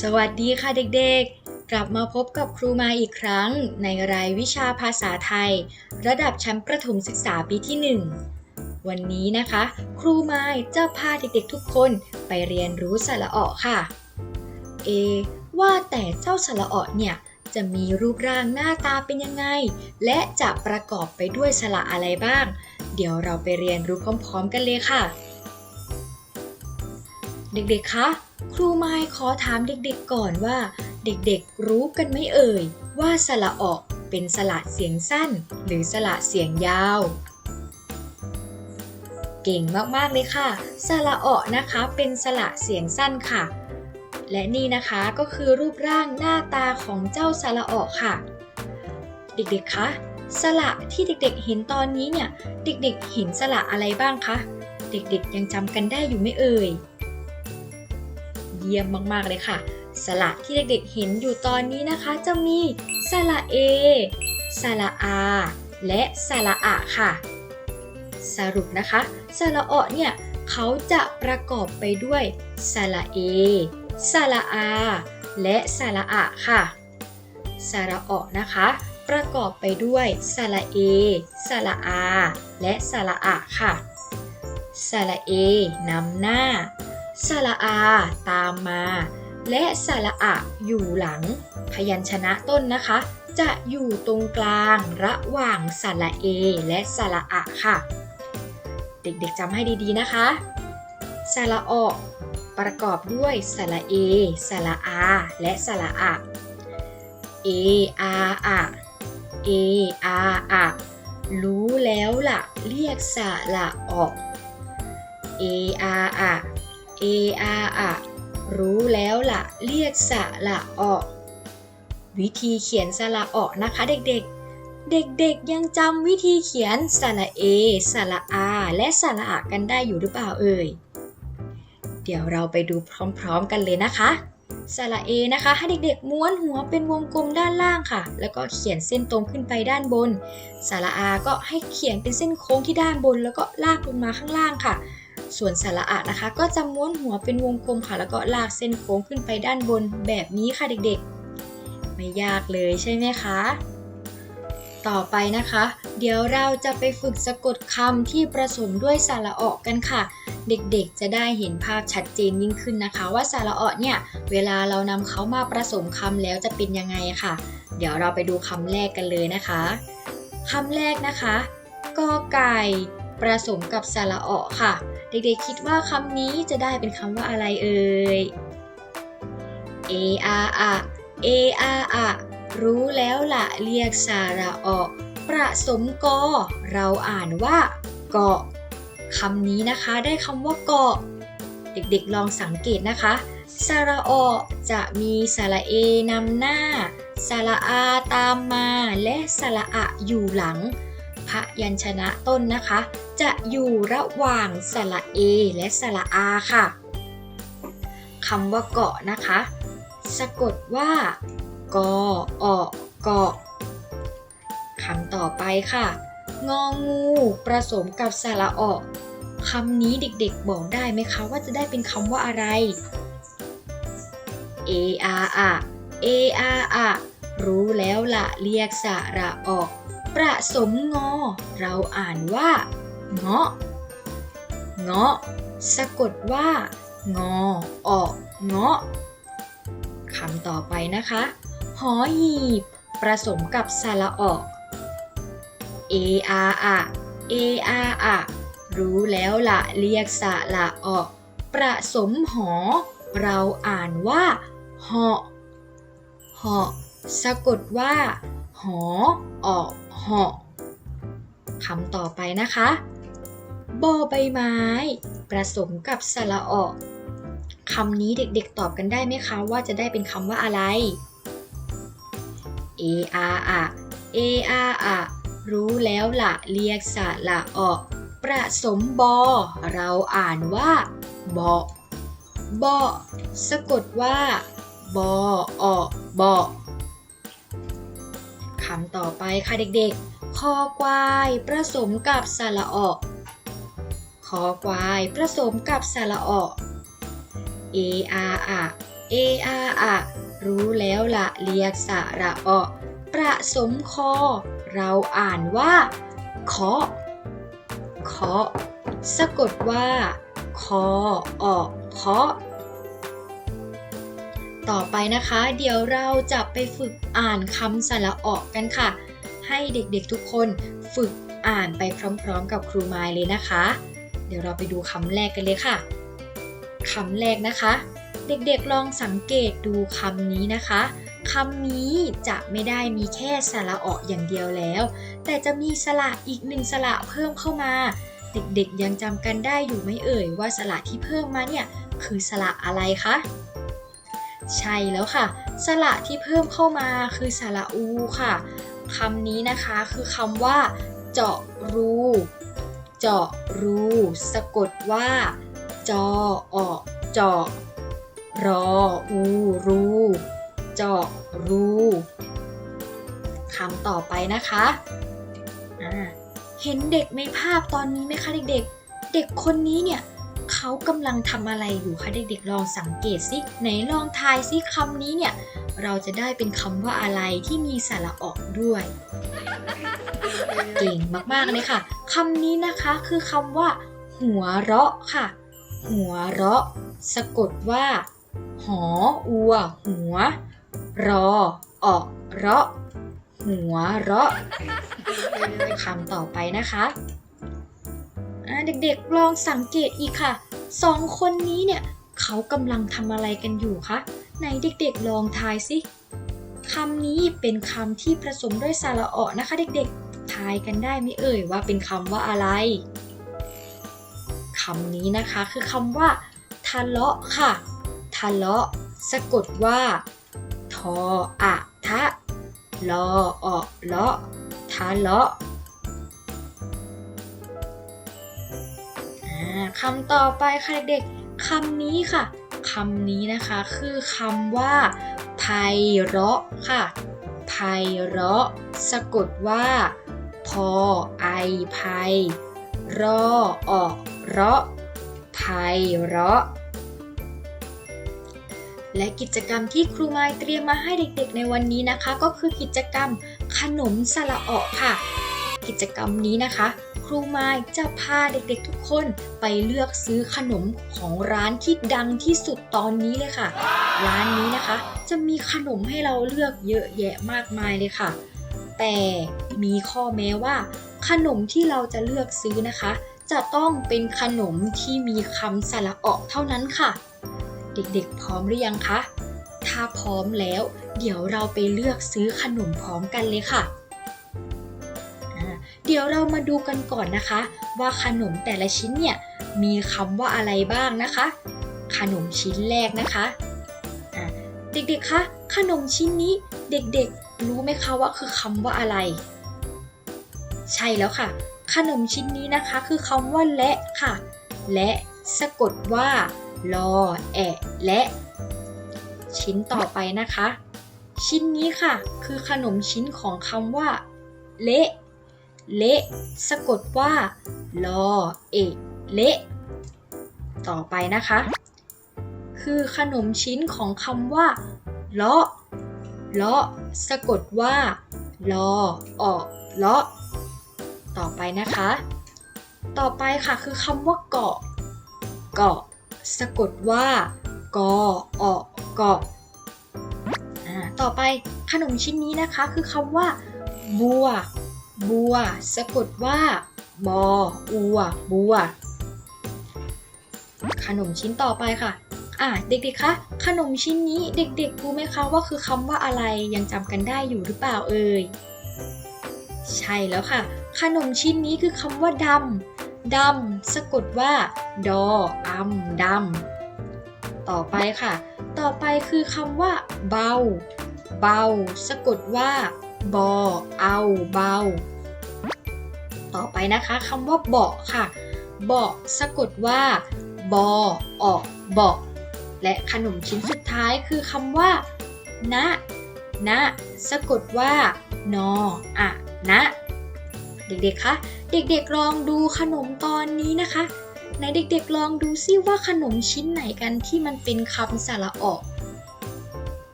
สวัสดีค่ะเด็กๆ กลับมาพบกับครูมาอีกครั้ง ในรายวิชาภาษาไทย ระดับชั้นประถมศึกษาปีที่ 1 วันนี้นะคะ ครูม้จะพาเด็กๆทุกคนไปเรียนรู้สระเออค่ะ เอ ว่าแต่เจ้าสระเออเนี่ย จะมีรูปร่างหน้าตาเป็นยังไง และจะประกอบไปด้วยสระอะไรบ้าง เดี๋ยวเราไปเรียนรู้พร้อม ๆ กันเลยค่ะ เด็กๆ คะ ครูไม้ขอถามเด็กๆก่อนว่า เด็กๆ รู้กันไหมเอ่ย ว่าสระออกเป็นสระเสียงสั้น หรือสระเสียงยาว เก่งมากๆเลยค่ะ สระออกนะคะเป็นสระเสียงสั้นค่ะ และนี่นะคะก็คือรูปร่างหน้าตาของเจ้าสระออกค่ะ เด็กๆ คะสระที่เด็กๆ เห็นตอนนี้เนี่ย เด็กๆ เห็นสระอะไรบ้างคะ เด็กๆ ยังจำกันได้อยู่ไหมเอ่ย เยี่ยมมากๆเลยค่ะ สระที่เด็กๆเห็นอยู่ตอนนี้นะคะ จะมีสระเอสระอาและสระอะค่ะ สรุปนะคะสระเอเนี่ยเขาจะประกอบไปด้วยสระเอสระอา และสระอะค่ะ สระเอนะคะ ประกอบไปด้วยสระเอสระอา และสระอะค่ะสระเอนำหน้า สระอาตามมา และสระอะอยู่หลัง พยัญชนะต้นนะคะ จะอยู่ตรงกลางระหว่างสระเอ และสระอะค่ะ เด็กๆจำให้ดีๆนะคะสระออกประกอบด้วยสระเอ สระอา และสระอะ เออาอะเออาอะรู้แล้วล่ะ เรียกสระออก เออาอะ เออาอะรู้แล้วล่ะเรียกสระออกวิธีเขียนสระออกนะคะเด็กๆ เด็กๆยังจำวิธีเขียนสระเอสระอาและสระอะกันได้อยู่หรือเปล่าเอ่ย เดี๋ยวเราไปดูพร้อมๆกันเลยนะคะสระเอนะคะให้เด็กๆม้วนหัวเป็นวงกลมด้านล่างค่ะ แล้วก็เขียนเส้นตรงขึ้นไปด้านบนสระอาก็ให้เขียนเป็นเส้นโค้งที่ด้านบน แล้วก็ลากลงมาข้างล่างค่ะ ส่วนสาระอะนะคะ ก็จะม้วนหัวเป็นวงกลมค่ะ แล้วก็ลากเส้นโค้งขึ้นไปด้านบนแบบนี้ค่ะเด็กๆ ไม่ยากเลยใช่ไหมคะ ต่อไปนะคะ เดี๋ยวเราจะไปฝึกสะกดคำที่ผสมด้วยสาระออกกันค่ะ เด็กๆ จะได้เห็นภาพชัดเจนยิ่งขึ้นนะคะ ว่าสาระออเนี่ย เวลาเรานำเขามาผสมคำแล้วจะเป็นยังไงค่ะ เดี๋ยวเราไปดูคำแรกกันเลยนะคะคำแรกนะคะกอไก่ผสมกับสาระออค่ะ เด็กๆคิดว่าคำนี้จะได้เป็นคำว่าอะไรเอ่ย A R อะ A R อะรู้แล้วละเรียกสระออก ประสมกอ เราอ่านว่าเกาะคำนี้นะคะได้คำว่าเกาะ เด็กๆลองสังเกตนะคะสระออจะมีสระเอนำหน้า สระอาตามมา และสระอะอยู่หลังพยัญชนะต้นนะคะ จะอยู่ระหว่างสระเอและสระอาค่ะคำว่าเกาะนะคะ สะกดว่ากออเกาะคำต่อไปค่ะ งองูผสมกับสระออกคำนี้เด็กๆบอกได้ไหมคะว่าจะได้เป็นคำว่าอะไร A R อะ A R อะรู้แล้วละเรียกสระออกผสมงอ เราอ่านว่า เงาะ เงาะ สะกดว่า งอออกเงาะคำต่อไปนะคะ หอหีบผสมกับสระออก A R อาอะ A R อาอะรู้แล้วละเรียกสระออกผสมหอ เราอ่านว่าเหาะเหาะสะกดว่า หอ ออกเหาะคำต่อไปนะคะ บอใบไม้ผสมกับสระออกคำนี้เด็กๆตอบกันได้ไหมคะ ว่าจะได้เป็นคำว่าอะไร A R อะ A R อะรู้แล้วละเรียกสระออกผสมบอ เราอ่านว่าบอบอสะกดว่าบอออกบอคำต่อไปค่ะเด็กๆคอควายผสมกับสระออก คอควายผสมกับสระออก A R อะเออาอะรู้แล้วละเรียกสระออประสมคอ เราอ่านว่าเคาะเคาะสะกดว่าคอออกเคาะต่อไปนะคะ เดี๋ยวเราจะไปฝึกอ่านคำสระออกกันค่ะ ให้เด็กๆทุกคนฝึกอ่านไปพร้อมๆ กับครูไมายเลยนะคะ เดี๋ยวเราไปดูคำแรกกันเลยค่ะคำแรกนะคะ เด็กๆลองสังเกตดูคำนี้นะคะคำนี้จะไม่ได้มีแค่สระออกอย่างเดียวแล้ว แต่จะมีสระอีกหนึ่งสระเพิ่มเข้ามา เด็กๆยังจำกันได้อยู่ไหมเอ่ยว่าสระที่เพิ่มมาเนี่ยคือสระอะไรคะใช่แล้วค่ะ สระที่เพิ่มเข้ามาคือสระอูค่ะคำนี้นะคะคือคำว่า เจาะรู เจาะรู สะกดว่า จอออกเจาะรออูรูเจาะรูคำต่อไปนะคะเห็นเด็กในภาพตอนนี้ไหมคะเด็กๆ เด็กคนนี้เนี่ยเขากำลังทำอะไรอยู่คะเด็กๆ ลองสังเกตสิไหนลองทายสิคำนี้เนี่ย เราจะได้เป็นคำว่าอะไรที่มีสระออกด้วย เก่งมากๆเลยค่ะคำนี้นะคะคือคำว่า หัวเราะค่ะ หัวเราะ สะกดว่า หออัว หัว รอออกเราะ หัวเราะคำต่อไปนะคะเด็กๆลองสังเกตอีกค่ะสองคนนี้เนี่ยเขากำลังทำอะไรกันอยู่คะไหนเด็กๆลองทายสิคำนี้เป็นคำที่ผสมด้วยสระอนะคะเด็กๆายกันได้ไหมเอ่ยว่าเป็นคำว่าอะไรคำนี้นะคะคือคำว่าทะเลาะค่ะ ทะเลาะ สะกดว่า ทออะทะลอออเลาะทะเลาะอ่าคำต่อไปค่ะเด็กๆคำนี้ค่ะคำนี้นะคะคือคำว่าไพเราะค่ะไพเราะ สะกดว่า อ ไอไพรอออกเราะไพเราะ และกิจกรรมที่ครูไมายเตรียมมาให้เด็กๆในวันนี้นะคะ ก็คือกิจกรรมขนมสละเออค่ะ กิจกรรมนี้นะคะ ครูไมายจะพาเด็กๆทุกคนไปเลือกซื้อขนมของร้านที่ดังที่สุดตอนนี้เลยค่ะ ร้านนี้นะคะ จะมีขนมให้เราเลือกเยอะแยะมากมายเลยค่ะ แต่มีข้อแม้ว่า ขนมที่เราจะเลือกซื้อนะคะ จะต้องเป็นขนมที่มีคำสระเออเท่านั้นค่ะ เด็กๆพร้อมหรือยังคะ ถ้าพร้อมแล้ว เดี๋ยวเราไปเลือกซื้อขนมพร้อมกันเลยค่ะ เดี๋ยวเรามาดูกันก่อนนะคะ ว่าขนมแต่ละชิ้นเนี่ยมีคำว่าอะไรบ้างนะคะ ขนมชิ้นแรกนะคะเด็กๆคะขนมชิ้นนี้เด็กๆ รู้ไหมคะว่าคือคำว่าอะไร ใช่แล้วค่ะ ขนมชิ้นนี้นะคะ คือคำว่าและค่ะ และสะกดว่าลอแอะและ ชิ้นต่อไปนะคะ ชิ้นนี้ค่ะ คือขนมชิ้นของคำว่า เละเละสะกดว่าลอเอะเละต่อไปนะคะ คือขนมชิ้นของคำว่าเลาะเลาะ สะกดว่า ลอ ออกเลาะ ต่อไปนะคะ ต่อไปค่ะคือคำว่าเกาะ เกาะ สะกดว่า กอออกเกาะต่อไปขนมชิ้นนี้นะคะคือคำว่า บัว บัว สะกดว่า บอ อัว บัว ขนมชิ้นต่อไปค่ะ อ่าเด็กๆคะขนมชิ้นนี้เด็กๆรู้ไหมคะว่าคือคำว่าอะไรยังจำกันได้อยู่หรือเปล่าเอ่ยใช่แล้วค่ะ ขนมชิ้นนี้คือคำว่าดำดำสะกดว่า ดออัมดำต่อไปค่ะ ต่อไปคือคำว่า เบา เบา สะกดว่า บอเอาเบา ต่อไปนะคะคำว่าเบาะค่ะ เบาะสะกดว่า บอออกเบาะ และขนมชิ้นสุดท้ายคือคำว่า นะ นะ สะกดว่า นออะนะ เด็กๆ คะ เด็กๆ ลองดูขนมตอนนี้นะคะ ไหนเด็กๆ ลองดูซิว่าขนมชิ้นไหนกันที่มันเป็นคำสระออก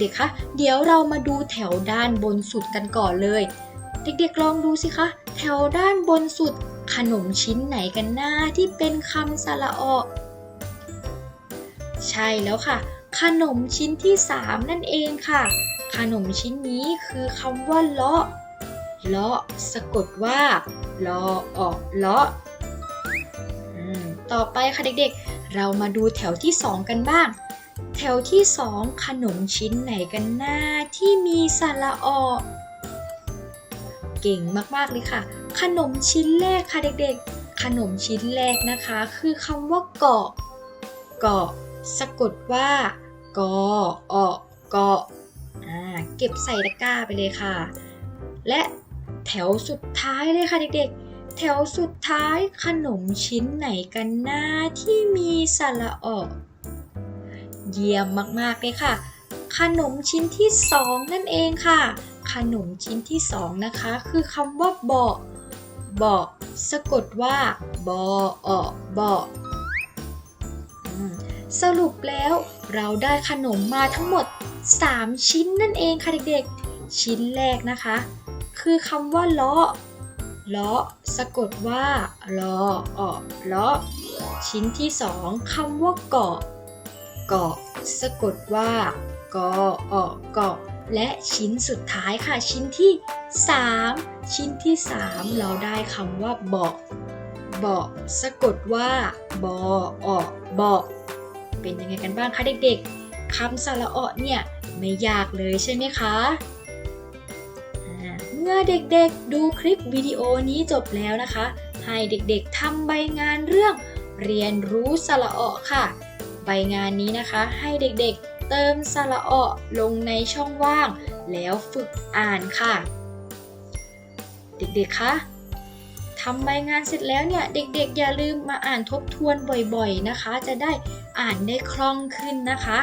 เด็กๆ คะ เดี๋ยวเรามาดูแถวด้านบนสุดกันก่อนเลย เด็กๆ ลองดูสิคะ แถวด้านบนสุด ขนมชิ้นไหนกันหน้าที่เป็นคำสระออ ใช่แล้วค่ะ ขนมชิ้นที่ 3 นั่นเองค่ะ ขนมชิ้นนี้คือคำว่าเลาะเลาะสะกดว่าลอออกเลาะต่อไปค่ะเด็กๆ เรามาดูแถวที่ 2 กันบ้าง แถวที่ 2 ขนมชิ้นไหนกันหน้าที่มีสระออเก่งมากๆเลยค่ะ ขนมชิ้นแรกค่ะเด็กๆ ขนมชิ้นแรกนะคะ คือคำว่าเกาะ เกาะ สะกดว่ากอออเกาะอ่าเก็บใส่ตะกร้าไปเลยค่ะ และแถวสุดท้ายเลยค่ะเด็กๆ แถวสุดท้ายขนมชิ้นไหนกันหน้าที่มีสระออก เยี่ยมมากๆเลยค่ะ ขนมชิ้นที่สองนั่นเองค่ะ ขนมชิ้นที่สองนะคะ คือคำว่าเบาะเบาะสะกดว่าบอออเบาะอืม สรุปแล้วเราได้ขนมมาทั้งหมด 3 ชิ้นนั่นเองค่ะเด็กๆ ชิ้นแรกนะคะ คือคำว่าลาะเลาะสะกดว่าลอออลาะชิ้นที่สองคำว่าเกาะเกาะสะกดว่ากอออเกาะและชิ้นสุดท้ายค่ะชิ้นที่ 3 ชิ้นที่ 3 เราได้คำว่าเบาะเบาะสะกดว่าบอออเบาะ เป็นยังไงกันบ้างคะเด็กๆคำสระเออเนี่ยไม่ยากเลยใช่ไหมคะ เมื่อเด็กๆดูคลิปวิดีโอนี้จบแล้วนะคะ ให้เด็กๆทำใบงานเรื่อง เรียนรู้สระเออค่ะ ใบงานนี้นะคะ ให้เด็กๆเติมสระเออลงในช่องว่าง แล้วฝึกอ่านค่ะ เด็กๆคะทำใบงานเสร็จแล้วเนี่ย เด็กๆ อย่าลืมมาอ่านทบทวนบ่อยๆนะคะ จะได้ อ่านได้คล่องขึ้นนะคะ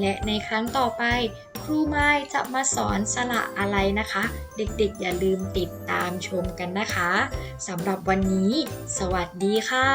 และในครั้งต่อไป ครูไม้จะมาสอนสระอะไรนะคะ เด็กๆอย่าลืมติดตามชมกันนะคะสำหรับวันนี้ สวัสดีค่ะ